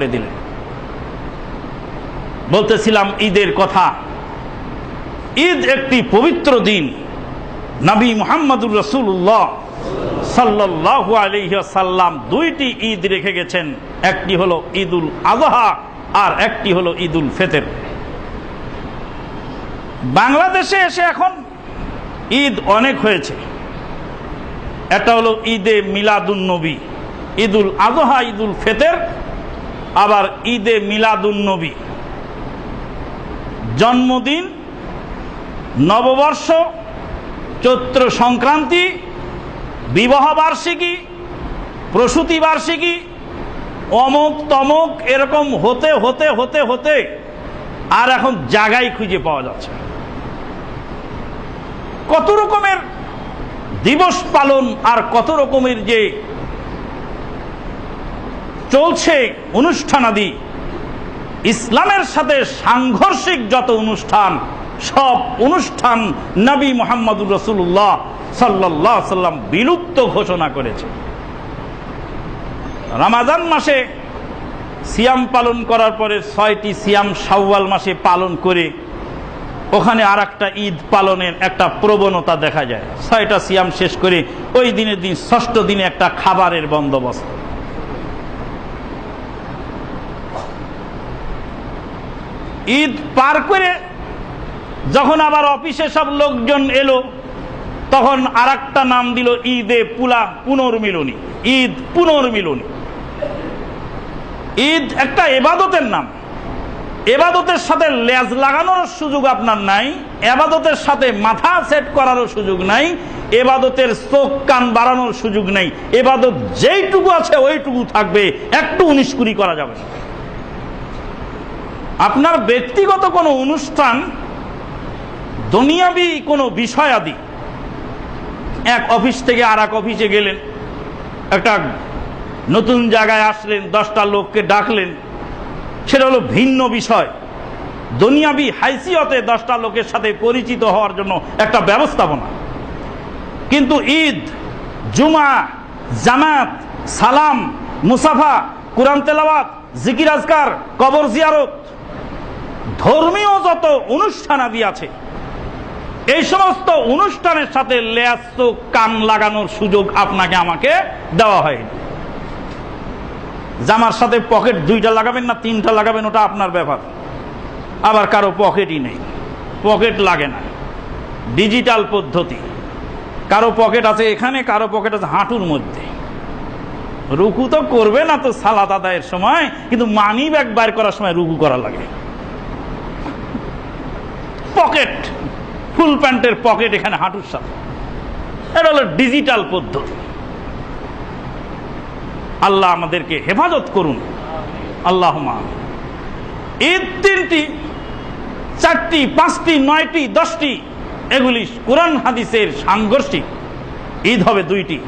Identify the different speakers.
Speaker 1: করে দিলেন। বলতেছিলাম, ঈদের কথা। ঈদ একটি পবিত্র দিন। নবী মোহাম্মদুর রসুল্লাহ সাল্লাহু আলহ্লাম দুইটি ঈদ রেখে গেছেন। একটি হলো ঈদুল আজহা আর একটি হলো ঈদুল ফেতের। বাংলাদেশে এসে এখন ঈদ অনেক হয়েছে। একটা হলো ঈদে মিলাদুন নবী, ঈদুল আজহা ঈদুল ফেতের আবার ঈদে মিলাদুন নবী। জন্মদিন, নববর্ষ, চৈত্র সংক্রান্তি, বিবাহ বার্ষিকী, প্রসূতি বার্ষিকী, অমুক তমুক এরকম হতে হতে হতে হতে আর এখন জায়গায় খুঁজে পাওয়া যাচ্ছে কত রকমের দিবস পালন আর কত রকমের যে চলছে অনুষ্ঠানাদি। ইসলামের সাথে সাংঘর্ষিক যত অনুষ্ঠান, সব অনুষ্ঠান নবী মোহাম্মদুর রসুল্লাহ সাল্লাহ সাল্লাম বিলুপ্ত ঘোষণা করেছে। রামাজান মাসে সিয়াম পালন করার পরে ছয়টি সিয়াম শাওয়াল মাসে পালন করে ওখানে আর একটা ঈদ পালনের একটা প্রবণতা দেখা যায়। ছয়টা সিয়াম শেষ করে ওই দিনের দিন ষষ্ঠ দিনে একটা খাবারের বন্দোবস্ত। ঈদ পার করে যখন আবার অফিসে সব লোকজন এলো, তখন আর নাম দিল ঈদে পুলা পুনর্মিলনী। ঈদ পুনর্মিলনী। ঈদ একটা এবাদতের নাম। এবাদতের সাথে লেজ লাগানোর সুযোগ আপনার নাই, এবাদতের সাথে মাথা সেট করারও সুযোগ নাই, এবাদতের চোখ কান বাড়ানোর সুযোগ নেই। এবাদত যেইটুকু আছে ওইটুকু থাকবে, একটু উনিশ কুড়ি করা যাবে না। আপনার ব্যক্তিগত কোনো অনুষ্ঠান, দুনিয়াবি কোনো বিষয় আদি এক অফিস থেকে আর এক অফিসে গেলেন, একটা নতুন জায়গায় আসলেন, দশটা লোককে ডাকলেন, সেটা হলো ভিন্ন বিষয়। দুনিয়াবি হাইসিয়তে দশটা লোকের সাথে পরিচিত হওয়ার জন্য একটা ব্যবস্থাপনা। কিন্তু ঈদ, জুমা, জামাত, সালাম, মুসাফা, কোরআন তেলাওয়াত, জিকির আজকার, কবর জিয়ারত ধর্মীয় যত অনুষ্ঠানাদি আছে, এই সমস্ত অনুষ্ঠানের সাথে লেয়াস্ত কান লাগানোর সুযোগ আপনাকে আমাকে দেওয়া হয়নি। জামার সাথে পকেট দুইটা লাগাবেন না, তিনটা লাগাবেন, ওটা আপনার ব্যাপার। আবার কারও পকেটই নেই। পকেট লাগে না। ডিজিটাল পদ্ধতি। কারও পকেট আছে এখানে, কারও পকেট আছে হাঁটুর মধ্যে। রুকু তো করবে না তো সালাত আদায়ের সময়, কিন্তু মানি ব্যাগ বাইর করার সময় রুকু করা লাগে। পকেট, ফুল প্যান্টের পকেট এখানে হাঁটুর সাথে। এটা হলো ডিজিটাল পদ্ধতি। আল্লাহ আমাদেরকে হেফাজত করুন। আল্লাহ ঈদ তিনটি, চারটি, পাঁচটি, নয়টি, দশটি, এগুলি কোরআন হাদিসের সাংঘর্ষিক। ঈদ হবে দুইটি।